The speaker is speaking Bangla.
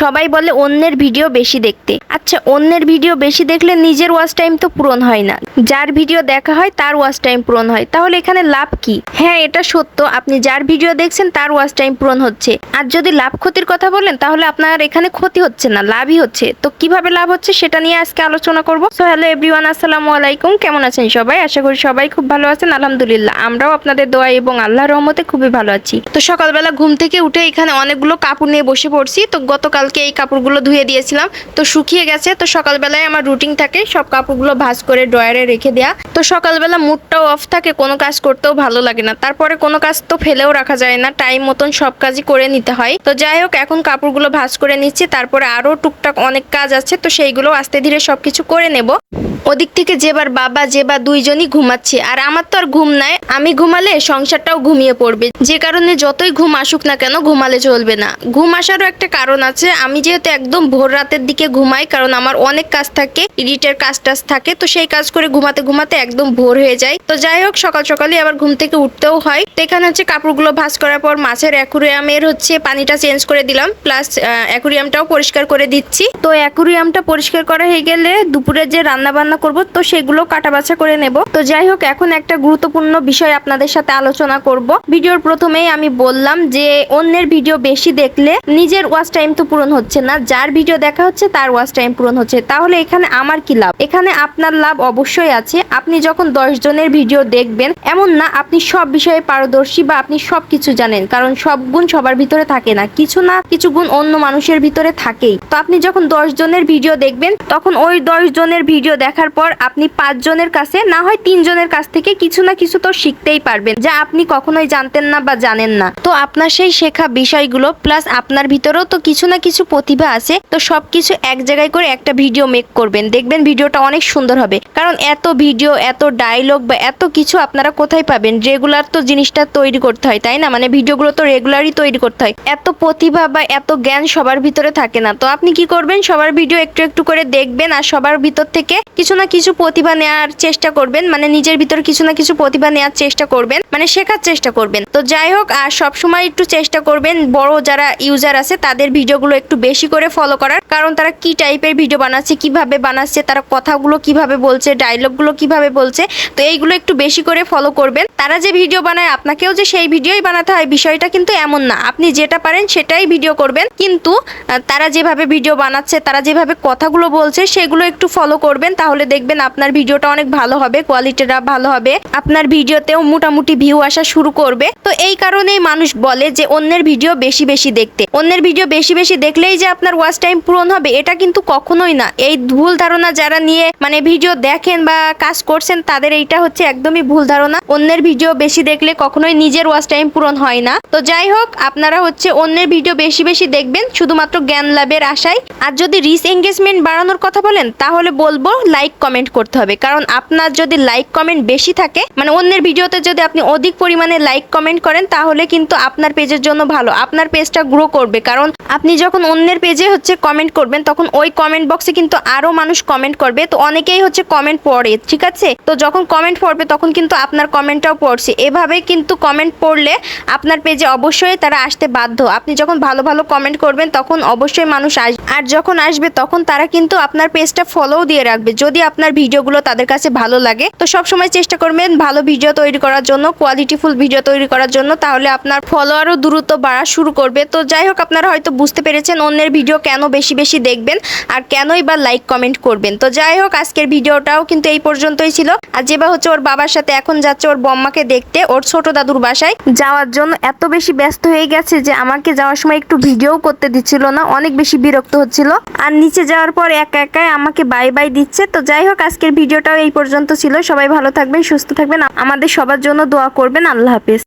সবাই বলে অন্যের ভিডিও বেশি দেখতে। আচ্ছা অন্যের ভিডিও বেশি দেখলে নিজের ওয়াচ টাইম তো পূরণ হয় না। যার ভিডিও দেখা হয়, তার ওয়াচ টাইম পূরণ হয়। তাহলে এখানে লাভ কি? হ্যাঁ এটা সত্য। আপনি যার ভিডিও দেখছেন, তার ওয়াচ টাইম পূরণ হচ্ছে। আর যদি লাভ ক্ষতির কথা বলেন, তাহলে আপনার এখানে ক্ষতি হচ্ছে না, লাভই হচ্ছে। তো কীভাবে লাভ হচ্ছে, সেটা নিয়ে আজকে আলোচনা করব। সো হ্যালো এভরিওয়ান আসসালামু আলাইকুম। কেমন আছেন সবাই? আশা করি সবাই খুব ভালো আছেন। আলহামদুলিল্লাহ, আমরাও আপনাদের দোয়া এবং আল্লাহর রহমতে খুবই ভালো আছি। তো সকালবেলা ঘুম থেকে উঠে এখানে অনেকগুলো কাপড় নিয়ে বসে পড়ছি। তো গতকালকে এই কাপড়গুলো ধুয়ে দিয়েছিলাম। তো শুকিয়ে গেছে। তো সকালবেলায় আমার রুটিন থাকে, সব কাপড়গুলো ভাঁজ করে ড্রয়ারে রেখে দেয়া। তো সকালবেলা মুডটাও অফ থাকে, কোনো কাজ করতেও ভালো লাগে না। তারপরে কোনো কাজ তো ফেলেও রাখা যায় না টাইম মতন সব কাজই করে নিতে হয়। তো যাই হোক, এখন কাপড়গুলো ভাঁজ করে নিচ্ছি, তারপরে আরও টুকটাক অনেক কাজ আছে, তো সেইগুলো আস্তে ধীরে সব কিছু করে নেব। ওদিক থেকে যেবার বাবা, যেবা দুইজনই ঘুমাচ্ছে। আর আমার তো আর ঘুম নাই, আমি ঘুমালে সংসারটাও ঘুমিয়ে পড়বে। যে কারণে যতই ঘুম আসুক না কেন ঘুমালে চলবে না। ঘুম আসারও একটা কারণ আছে, আমি যেহেতু একদম ভোর রাতের দিকে ঘুমাই, কারণ আমার অনেক কাজ থাকে, এডিটের কাজ টাজ থাকে, তো সেই কাজ করে ঘুমাতে ঘুমাতে একদম ভোর হয়ে যায়। তো যাই হোক, সকাল সকালে আবার ঘুম থেকে উঠতেও হয়। তো এখানে হচ্ছে কাপড়গুলো ভাঁজ করার পর মাছের অ্যাকুরিয়ামের হচ্ছে পানিটা চেঞ্জ করে দিলাম, প্লাস অ্যাকুরিয়ামটাও পরিষ্কার করে দিচ্ছি। তো অ্যাকুরিয়ামটা পরিষ্কার করা হয়ে গেলে দুপুরের যে রান্না বান্না করব, তো সেগুলো কাটা বাছা করে নেব। তো যাই হোক, এখন একটা গুরুত্বপূর্ণ বিষয় আপনাদের সাথে আলোচনা করব। ভিডিওর প্রথমেই আমি বললাম যে, অন্যের ভিডিও বেশি দেখলে নিজের ওয়াচ টাইম তো পূরণ হচ্ছে না, যার ভিডিও দেখা হচ্ছে তার ওয়াচ টাইম পূরণ হচ্ছে। তাহলে এখানে আমার কি লাভ? এখানে আপনার লাভ অবশ্যই আছে। আপনি যখন দশ জনের ভিডিও দেখবেন, এমন না আপনি সব বিষয়ে পারদর্শী বা আপনি সব কিছু জানেন, কারণ সব গুণ সবার ভিতরে থাকে না। কিছু না, কিছু গুণ অন্য মানুষের ভিতরে থাকেই। তো আপনি যখন দশ জনের ভিডিও দেখবেন, তখন ওই দশ জনের ভিডিও দেখার পর আপনি পাঁচ জনের কাছে, না হয় তিন জনের কাছ থেকে কিছু না কিছু তো শিখতেই পারবেন, যা আপনি কখনোই জানতেন না বা জানেন না। তো আপনার সেই শেখা বিষয়গুলো প্লাস আপনার ভিতরেও তো কিছু না কিছু প্রতিভা আছে, তো সব কিছু এক জায়গায় করে একটা ভিডিও মেক করবেন। দেখবেন ভিডিওটা অনেক সুন্দর হবে, কারণ এত ভিডিও, এত ডায়লগ বা এত কিছু আপনারা কোথায় পাবেন? রেগুলার তো জিনিসটা তৈরি করতে হয়, তাই না? মানে ভিডিওগুলো তো রেগুলারই তৈরি করতে হয়। এত প্রতিভা বা এত জ্ঞান সবার ভিতরে থাকে না, তো আপনি কি করবেন? সবার ভিডিও একটু একটু করে দেখবেন আর সবার ভিতর থেকে কিছু না কিছু প্রতিভা নেওয়ার চেষ্টা করবেন। মানে নিজের ভিতর কিছু না কিছু প্রতিভা নেওয়ার চেষ্টা করবেন। মানে শেখার চেষ্টা করবেন। তো যাই হোক, আর সব সময় একটু চেষ্টা করবেন বড় যারা ইউজার আছে, তাদের ভিডিওগুলো একটু বেশি করে ফলো করার। কারণ তারা কি টাইপের ভিডিও বানাচ্ছে, কীভাবে বানাচ্ছে, তারা কথাগুলো কীভাবে বলছে ডায়লগগুলো কীভাবে বলছে, তো এইগুলো একটু বেশি করে ফলো করবেন। তারা যে ভিডিও বানায়, আপনাকেও যে সেই ভিডিওই বানাতে হয়, বিষয়টা কিন্তু এমন না। আপনি যেটা পারেন, সেটাই ভিডিও করবেন। কিন্তু তারা যেভাবে ভিডিও বানাচ্ছে, তারা যেভাবে কথাগুলো বলছে সেগুলো একটু ফলো করবেন, তাহলে দেখবেন আপনার ভিডিওটা অনেক ভালো হবে কোয়ালিটিটা ভালো হবে। আপনার ভিডিওতেও মোটামুটি ভিউ আসা শুরু করবে। তো এই কারণেই মানুষ বলে যে অন্যের ভিডিও বেশি বেশি দেখতে। অন্যের ভিডিও বেশি বেশি দেখলেই যে আপনার ওয়াচ টাইম পূরণ হবে, এটা কিন্তু কখনোই না। এই ভুল ধারণা যারা নিয়ে মানে ভিডিও দেখেন বা কাজ করছেন, তাদের এইটা হচ্ছে একদমই ভুল ধারণা। অন্যের ভিডিও বেশি দেখলে কখনোই নিজের ওয়াচ টাইম পূরণ হয় না। তো যাই হোক, আপনারা হচ্ছে অন্যের ভিডিও বেশি বেশি দেখবেন, শুধুমাত্র জ্ঞান লাভের আশায় আর যদি রিস এঙ্গেজমেন্ট বাড়ানোর কথা বলেন, তাহলে বলব লাইক কমেন্ট করতে হবে। কারণ আপনার যদি লাইক কমেন্ট বেশি থাকে মানে অন্যের ভিডিওতে যদি আপনি অধিক পরিমাণে লাইক কমেন্ট করেন, তাহলে কিন্তু আপনার পেজের জন্য ভালো। আপনার পেজটা গ্রো করবে। কারণ আপনি যখন অন্যের পেজে হচ্ছে কমেন্ট করবেন, তখন ওই কমেন্ট বক্সে কিন্তু আরও মানুষ কমেন্ট করবে। তো অনেকেই হচ্ছে কমেন্ট পড়ে, ঠিক আছে? তো যখন কমেন্ট পড়বে, তখন কিন্তু আপনার কমেন্টটাও পড়ছে। এভাবে কিন্তু কমেন্ট পড়লে আপনার পেজে অবশ্যই তারা আসতে বাধ্য। আপনি যখন ভালো ভালো কমেন্ট করবেন, তখন অবশ্যই মানুষ আসবে আর যখন আসবে, তখন তারা কিন্তু আপনার পেজটা ফলোও দিয়ে রাখবে। যদি আপনার ভিডিওগুলো তাদের কাছে ভালো লাগে, তো সব সময় চেষ্টা করবেন ভালো ভিডিও তৈরি করার জন্য কোয়ালিটিফুল ভিডিও তৈরি করার জন্য। তাহলে আপনার ফলোয়ারও দ্রুত বাড়া শুরু করবে। তো যাই হোক, আপনারা হয়তো বুঝতে পেরেছেন অন্যের ভিডিও কেন বেশি বেশি দেখবেন আর কেনই বা লাইক কমেন্ট করবেন। তো যাই হোক, আজকের ভিডিওটাও কিন্তু এই পর্যন্তই ছিল। আর যেবা হচ্ছে ওর বাবার সাথে এখন যাচ্ছে ওর বম্মাকে দেখতে, ওর ছোট দাদুর বাসায়। যাওয়ার জন্য এত বেশি ব্যস্ত হয়ে গেছে যে আমাকে যাওয়ার সময় একটু ভিডিও করতে দিচ্ছিল না, অনেক বেশি বিরক্ত হচ্ছিল। আর নিচে যাওয়ার পর একা একাই আমাকে বাই বাই দিচ্ছে। তো যাই হোক, আজকের ভিডিওটাও এই পর্যন্ত ছিল। সবাই ভালো থাকবেন, সুস্থ থাকবেন। আমাদের সবার জন্য দোয়া করবেন। আল্লাহ হাফেজ।